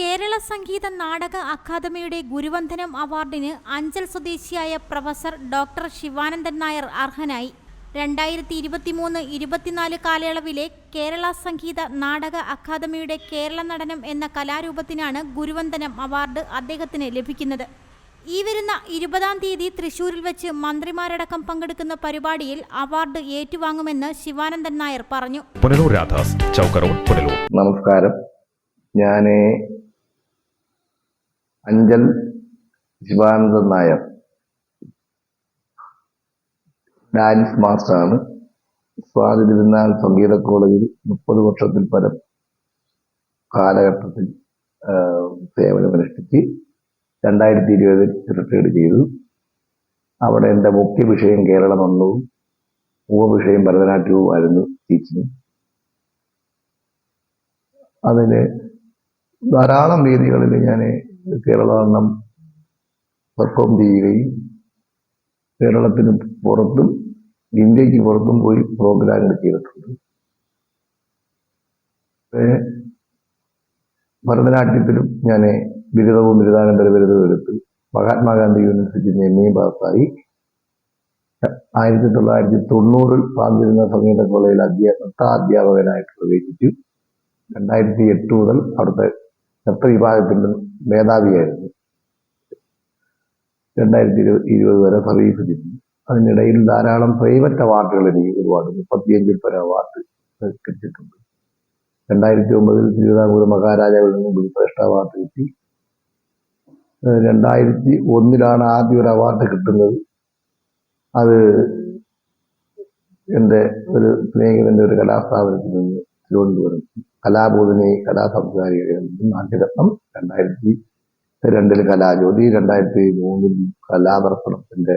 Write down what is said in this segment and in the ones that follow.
കേരള സംഗീത നാടക അക്കാദമിയുടെ ഗുരുവന്ദനം അവാർഡിന് അഞ്ചൽ സ്വദേശിയായ പ്രൊഫസർ ഡോക്ടർ ശിവാനന്ദൻ നായർ അർഹനായി. രണ്ടായിരത്തി ഇരുപത്തിമൂന്ന് ഇരുപത്തിനാല് കാലയളവിലെ കേരള സംഗീത നാടക അക്കാദമിയുടെ കേരള നടനം എന്ന കലാരൂപത്തിനാണ് ഗുരുവന്ദനം അവാർഡ് അദ്ദേഹത്തിന് ലഭിക്കുന്നത്. ഈ വരുന്ന ഇരുപതാം തീയതി തൃശൂരിൽ വെച്ച് മന്ത്രിമാരടക്കം പങ്കെടുക്കുന്ന പരിപാടിയിൽ അവാർഡ് ഏറ്റുവാങ്ങുമെന്ന് ശിവാനന്ദൻ നായർ പറഞ്ഞു. നമസ്കാരം. ഞാൻ അഞ്ചൽ ശിവാനന്ദൻ നായർ. ഡാൻസ് മാസ്റ്ററാണ്. സ്വാതി തിരുനാൾ സംഗീത കോളേജിൽ മുപ്പത് വർഷത്തിൽ പരം കാലഘട്ടത്തിൽ സേവനമനുഷ്ഠിച്ച് രണ്ടായിരത്തി ഇരുപതിൽ റിട്ടയർഡ് ചെയ്തു. അവിടെ എന്റെ മുഖ്യ വിഷയം കേരള നന്നവും ഉപവിഷയം ഭരതനാട്യവുമായിരുന്നു ടീച്ചിങ്. അതിന് ധാരാളം രീതികളിൽ ഞാൻ കേരളവർണം പെർഫോം ചെയ്യുകയും കേരളത്തിന് പുറത്തും ഇന്ത്യയ്ക്ക് പുറത്തും പോയി പ്രോഗ്രാമുകൾ ചെയ്തിട്ടുണ്ട് പിന്നെ ഭരതനാട്യത്തിലും ഞാൻ ബിരുദവും ബിരുദാനന്തര ബിരുദവും എടുത്ത് മഹാത്മാഗാന്ധി യൂണിവേഴ്സിറ്റിയിൽ നിന്ന് എം എ പാസ്സായി. ആയിരത്തി തൊള്ളായിരത്തി തൊണ്ണൂറിൽ പാഞ്ചിരുന്ന സംഗീത കോളേജിൽ അധ്യാ നൃത്താധ്യാപകനായിട്ട് പ്രവേശിച്ചു. രണ്ടായിരത്തി എട്ട് മുതൽ അവിടുത്തെ നൃത്ത വിഭാഗത്തിന്റെ മേധാവിയായിരുന്നു. രണ്ടായിരത്തി ഇരുപത് ഇരുപത് വരെ സർവീസ് ചെയ്തു അതിനിടയിൽ ധാരാളം പ്രൈവറ്റ് അവാർഡുകൾ എനിക്ക് ഒരുപാട് മുപ്പത്തിയഞ്ചിൽ പരം അവാർഡ് കിട്ടിയിട്ടുണ്ട്. രണ്ടായിരത്തി ഒമ്പതിൽ തിരുവിതാംകൂർ മഹാരാജാവിൽ നിന്നും ഗുരുശ്രേഷ്ഠ അവാർഡ് കിട്ടി. രണ്ടായിരത്തി ഒന്നിലാണ് ആദ്യം ഒരു അവാർഡ് കിട്ടുന്നത്. അത് എന്റെ ഒരു സ്നേഹിതന്റെ ഒരു കലാസ്ഥാപനത്തിൽ നിന്ന് തിരുവനന്തപുരം കലാബോധിനി കലാസംസ്കാരിക നാട്യരത്നം രണ്ടായിരത്തി രണ്ടിൽ കലാജ്യോതി രണ്ടായിരത്തി മൂന്നിൽ കലാദർപ്പണത്തിന്റെ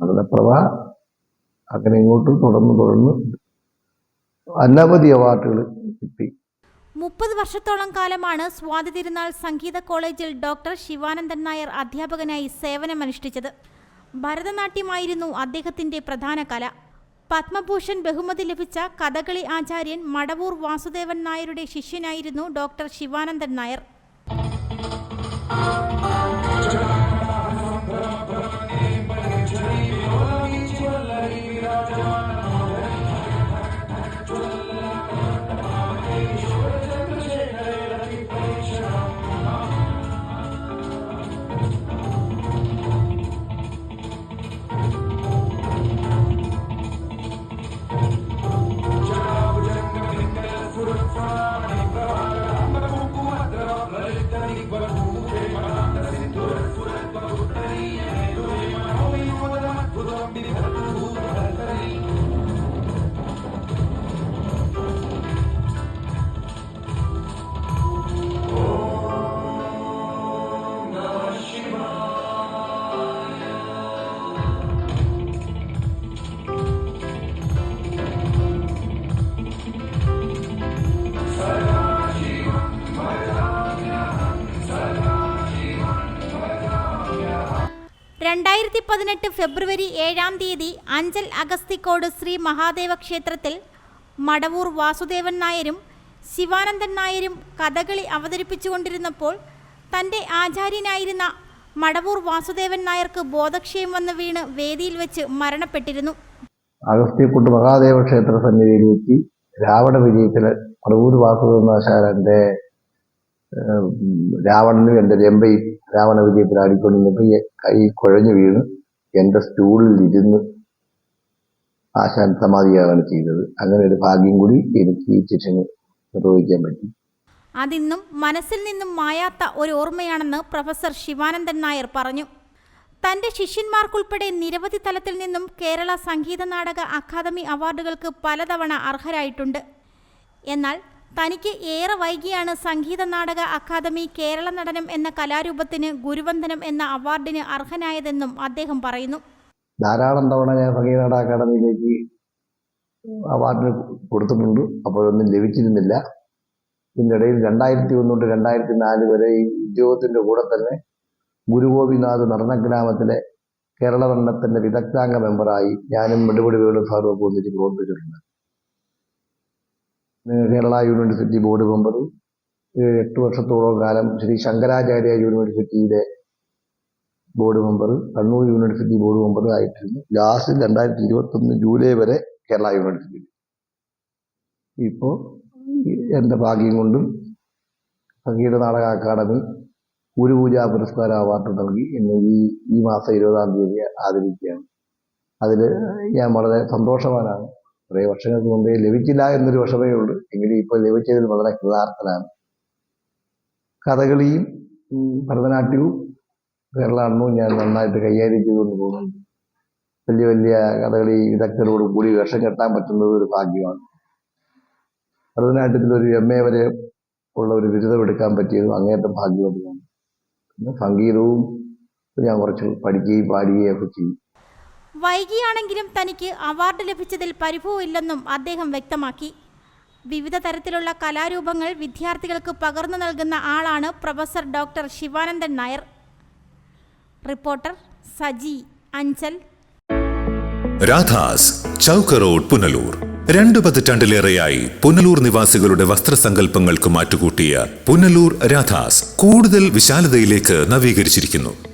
നടനപ്രഭ. അങ്ങനെ ഇങ്ങോട്ട് തുടർന്ന് തുടർന്ന് അനവധി അവാർഡുകൾ കിട്ടി. മുപ്പത് വർഷത്തോളം കാലമാണ് സ്വാതി തിരുനാൾ സംഗീത കോളേജിൽ ഡോക്ടർ ശിവാനന്ദൻ നായർ അധ്യാപകനായി സേവനമനുഷ്ഠിച്ചത്. ഭരതനാട്യമായിരുന്നു അദ്ദേഹത്തിന്റെ പ്രധാന കല. പത്മഭൂഷൺ ബഹുമതി ലഭിച്ച കഥകളി ആചാര്യൻ മടവൂർ വാസുദേവൻ നായരുടെ ശിഷ്യനായിരുന്നു ഡോക്ടർ ശിവാനന്ദൻ നായർ. രണ്ടായിരത്തി പതിനെട്ട് ഫെബ്രുവരി ഏഴാം തീയതി അഞ്ചൽ അഗസ്തിക്കോട് ശ്രീ മഹാദേവ ക്ഷേത്രത്തിൽ മടവൂർ വാസുദേവൻ നായരും ശിവാനന്ദൻ നായരും കഥകളി അവതരിപ്പിച്ചുകൊണ്ടിരുന്നപ്പോൾ തന്റെ ആചാര്യനായിരുന്ന മടവൂർ വാസുദേവൻ നായർക്ക് ബോധക്ഷയം വന്ന് വീണ് വേദിയിൽ വെച്ച് മരണപ്പെട്ടിരുന്നു. അഗസ്ത്യക്കുട്ട് മഹാദേവ ക്ഷേത്ര സന്നിധിയിൽ രാവണ വിജയത്തിലെ മടവൂർ വാസുദേവനാശാരന്റെ ഏഹ്, രാവണനും എന്റെ രമ്പയും രാവണ വിജയത്തിൽ ആടിക്കൊണ്ടിരുന്നപ്പോൾ കൈ കുഴഞ്ഞു വീണ് എന്റെ സ്റ്റൂളിൽ ഇരുന്ന് ആശാൻ സമാധിയാണ് ചെയ്തത്. അങ്ങനെ ഒരു ഭാഗ്യം കൂടി എനിക്ക് ഈ ശിക്ഷന് നിർവഹിക്കാൻ പറ്റി. അതിന്നും മനസ്സിൽ നിന്നും മായാത്ത ഒരു ഓർമ്മയാണെന്ന് പ്രൊഫസർ ശിവാനന്ദൻ നായർ പറഞ്ഞു. തന്റെ ശിഷ്യന്മാർക്കുൾപ്പെടെ നിരവധി തലത്തിൽ നിന്നും കേരള സംഗീത നാടക അക്കാദമി അവാർഡുകൾക്ക് പലതവണ അർഹരായിട്ടുണ്ട്. എന്നാൽ തനിക്ക് ഏറെ വൈകിയാണ് സംഗീത നാടക അക്കാദമി കേരള നടനം എന്ന കലാരൂപത്തിന് ഗുരുവന്ദനം എന്ന അവാർഡിന് അർഹനായതെന്നും അദ്ദേഹം പറയുന്നു. ധാരാളം തവണ ഞാൻ സംഗീത നാടക അക്കാദമിയിലേക്ക് അവാർഡ് കൊടുത്തിട്ടുണ്ട്. അപ്പോഴൊന്നും ലഭിച്ചിരുന്നില്ല. ഇതിനിടയിൽ രണ്ടായിരത്തി ഒന്ന് തൊട്ട് രണ്ടായിരത്തി നാല് വരെ ഈ ഉദ്യോഗത്തിന്റെ കൂടെ തന്നെ ഗുരുഗോപിനാഥ് നടനഗ്രാമത്തിലെ കേരള ഭരണത്തിന്റെ വിദഗ്ധാംഗ മെമ്പറായി ഞാനും മെടുപടി വേണു സാറും ഒക്കെ ഒന്നിച്ച് പ്രവർത്തിച്ചിട്ടുണ്ട്. കേരള യൂണിവേഴ്സിറ്റി ബോർഡ് മെമ്പറും എട്ട് വർഷത്തോളം കാലം ശ്രീ ശങ്കരാചാര്യ യൂണിവേഴ്സിറ്റിയിലെ board member Kannur university board member ആയിട്ടിരുന്നു. Last രണ്ടായിരത്തി ഇരുപത്തി ഒന്ന് ജൂലൈ വരെ കേരള യൂണിവേഴ്സിറ്റി. ഇപ്പോൾ എന്റെ ഭാഗ്യം കൊണ്ടും സംഗീത നാടക അക്കാദമി ഗുരുപൂജ പുരസ്കാര അവാർഡ് നൽകി എന്നെ ഈ ഈ മാസം ഇരുപതാം തീയതി ആദരിക്കുകയാണ്. അതിൽ ഞാൻ വളരെ സന്തോഷവാനാണ്. കുറേ വർഷങ്ങൾക്ക് മുമ്പേ ലഭിച്ചില്ല എന്നൊരു വിഷമേ ഉള്ളൂ. എങ്കിലും ഇപ്പോൾ ലഭിച്ചതിൽ വളരെ കൃതാർത്ഥനാണ്. കഥകളിയും ഭരതനാട്യവും കേരളാടനവും ഞാൻ നന്നായിട്ട് കൈകാര്യം ചെയ്തുകൊണ്ട് പോകുന്നുണ്ട്. വലിയ വലിയ കഥകളി വിദഗ്ധരോട് കൂടി വേഷം കെട്ടാൻ പറ്റുന്നത് ഒരു ഭാഗ്യമാണ്. ഭരതനാട്യത്തിൽ ഒരു എം എ വരെ ഉള്ള ഒരു ബിരുദം എടുക്കാൻ പറ്റിയതും അങ്ങേറ്റം ഭാഗ്യവതിയാണ്. പിന്നെ സംഗീതവും ഞാൻ കുറച്ച് പഠിക്കുകയും പാടുകയും ഒക്കെ ചെയ്യും. വൈകിയാണെങ്കിലും തനിക്ക് അവാർഡ് ലഭിച്ചതിൽ പരിഭവമില്ലെന്നും അദ്ദേഹം വ്യക്തമാക്കി. വിവിധ തരത്തിലുള്ള കലാരൂപങ്ങൾ വിദ്യാർത്ഥികൾക്ക് പകർന്നു നൽകുന്ന ആളാണ് professor doctor Sivanandan Nair. Reporter Saji Anchal. Radhas Chowk road Punalur. രണ്ടു പതിറ്റാണ്ടിലേറെയായി പുനലൂർ നിവാസികളുടെ വസ്ത്രസങ്കല്പങ്ങൾക്ക് മാറ്റുകൂട്ടിയ പുനലൂർ രാധാസ് കൂടുതൽ വിശാലതയിലേക്ക് നവീകരിച്ചിരിക്കുന്നു.